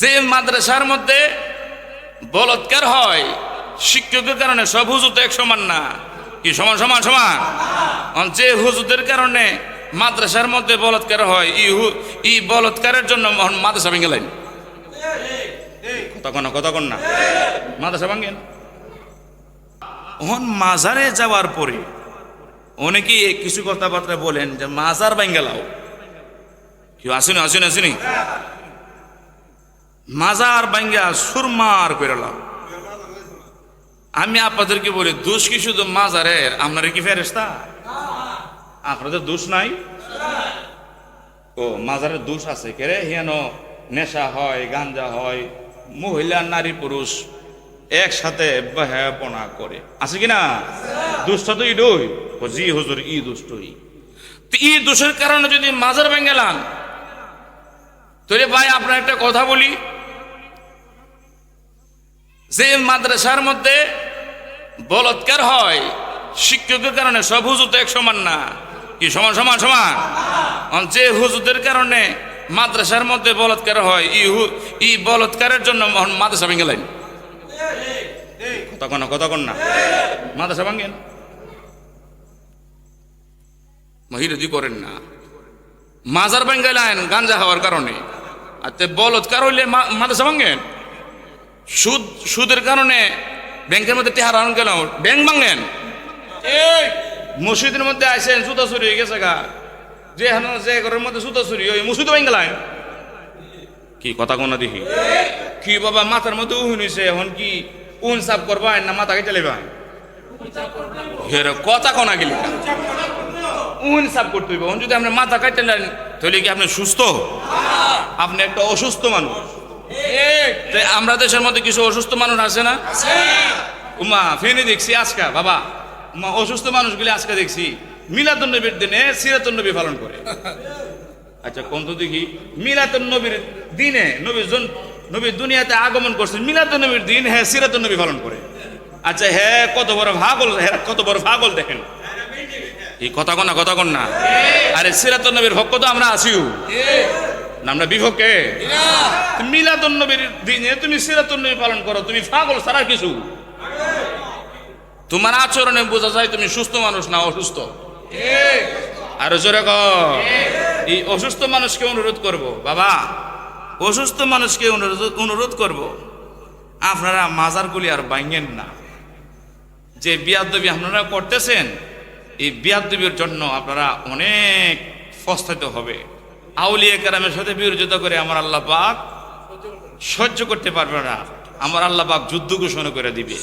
যে মাদ্রাসার মধ্যে বলৎকার হয়, শিক্ষকের কারণে সব হুজুর তো এক সমান না। কি সমান সমান সমান? যে হুজুরদের কারণে মাদ্রাসার মধ্যে বলৎকার হয়, ই ই বলৎকারের জন্য মাদ্রাসা ভেঙে লাইন কতক্ষণ কতক্ষণ না। মাদ্রাসা ভাঙেন ওহন মাজারে যাওয়ার পরে অনেকেই কিছু কথাবার্তা বলেন যে, মাজার ভাঙ্গেলাও কেউ, আসেনি আসেনি আসেনি। মাজার ভাঙ্গা সুরমার করে আমি আপনাদেরকে বলি, দোষ কি শুধু মাজারের? আপনারা কি ফেরেস্তা আপনাদের দোষ নাই? ও, মাজারের দোষ আছে। কেরে হেন নেশা হয়, গাঞ্জা হয়, মহিলা, নারী, পুরুষ একসাথে বেহাপনা করে। আছে কি না? দুষ্ট তো ইডই জি হুজুর ই দুষ্টই। তো ই দোষের কারণে যদি মাজার ভেঙ্গেলাম তাহলে ভাই, আপনার একটা কথা বলি। যে মাদ্রাসার মধ্যে বলৎকার হয়, শিক্ষকের কারণে সব হুজুর তো এক সমান না। কি সমান সমান সমান? যে হুজুরদের কারণে মাদ্রাসার মধ্যে বলৎকার হয়, ই ই বলৎকারের জন্য মাদ্রাসা ভেঙে লাইন কতক্ষণ কতক্ষণ না? মাদ্রাসা ভাঙেন। মহিরদি করেন না। মাজার ভেঙে লাইন গাঞ্জা হওয়ার কারণে। আর তে বলৎকার হইলে মাদ্রাসা ভাঙেন। সুদ, সুদের কারণে ব্যাংকের মধ্যে টেহার আন গেল। ব্যাংক ভাঙেন। এই, মসজিদের মধ্যে আইসেন, জুতা চুরি হয়ে গেছে গা। যে হানো যে ঘরের মধ্যে জুতা চুরি ওই মসজিদ ভেঙে লাইন কি কথা কোনা দেখি। কি বাবা, মাথার মধ্যে উহুন হইছে, এখন কি উন সাফ করবা না মাথা কেটে লেবা? হের কথা কোনা গেলি। উন সাফ করতে হইব। যদি আপনি মাথা কাটতে নেন, তাহলে কি আপনি সুস্থ? আপনি একটা অসুস্থ মানুষ। আমরা দেশের মধ্যে কিছু অসুস্থ মানুষ আছে না? উমা, ফেনে দেখছি আজকা, বাবা। উমা, অসুস্থ মানুষগুলি আজকে দেখছি। মিলাদুন নবীর দিনে সিরাতুন নবী পালন করে। আচ্ছা কোন তো দেখি। মিলাতুন নবীর দিনে নবীর জন, নবী দুনিয়াতে আগমন করছেন মিলাতুন নবীর দিন হ্যাঁ সিরাতুন নবী পালন করে। আচ্ছা হ্যাঁ কত বড় ভাগল হ্যাঁ কত বড় ভাগল দেখেন। এই কথা কন না, কথা কন না। আরে, সিরাতুন নবীর ভক্ত তো আমরা আছিও। না আমরা বিভক্কে। মিলাদুন নবীর দিনে তুমি সিরাতুন নবী পালন করো তুমি পাগল সারা কিছু। তোমার আচরণে বোঝা যায় তুমি সুস্থ মানুষ না অসুস্থ। আর জোরে এই অসুস্থ মানুষকে অনুরোধ করব বাবা। অসুস্থ মানুষকে অনুরোধ অনুরোধ করব আপনারা মাজারগুলি আর ভাঙেন না। যে বিয়াদবি আপনারা করতেছেন এই বিয়াদবির জন্য আপনারা অনেক ফস্তাইত হবে। আউলিয়া কেরামের সাথে বিরোধিতা করে আমার আল্লাহ পাক সহ্য করতে পারবে না। আমার আল্লাহ পাক যুদ্ধ ঘোষণা করে দিবে।